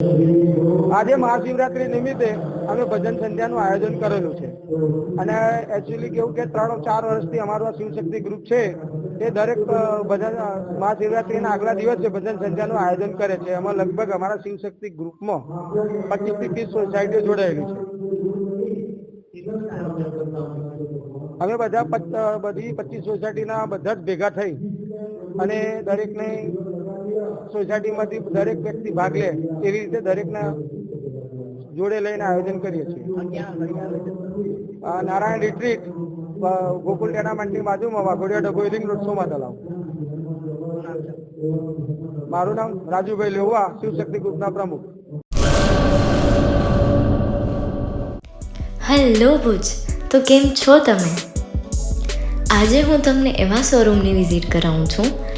આજે મહાશિવરાત્રી નિમિત્તે અમે ભજન સંધ્યાનું આયોજન કરેલું છે. અને એકચ્યુઅલી કેવું કે ત્રણ ચાર વર્ષથી અમારું આ શિવશક્તિ ગ્રુપ છે, એ દરેક ભજન મહાશિવરાત્રીના આગલા દિવસે ભજન સંધ્યાનું આયોજન કરે છે, એમાં લગભગ અમારા શિવશક્તિ ગ્રુપમાં પચીસથી ત્રીસ સોસાયટીઓ જોડાયેલી છે. અમે બધા બધી પચીસ સોસાયટીના બધા જ ભેગા થઈ અને દરેકને સોસાયટીમાંથી દરેક વ્યક્તિ ભાગ લે એવી રીતે દરેકના જોડે લઈને આયોજન કરીએ છીએ. નારાયણ રિટ્રીટ ગોકુલ ટેનામેન્ટની બાજુમાં વાઘોડિયા ડભોઈ રિંગ રોડ સોમા તલાવ મારું નામ રાજુભાઈ લેવા શિવશક્તિ ગ્રુપના પ્રમુખ. હેલો ભુજ. તો કેમ છો તમે? આજે હું તમને એવા શોરૂમની વિઝિટ કરાવું છું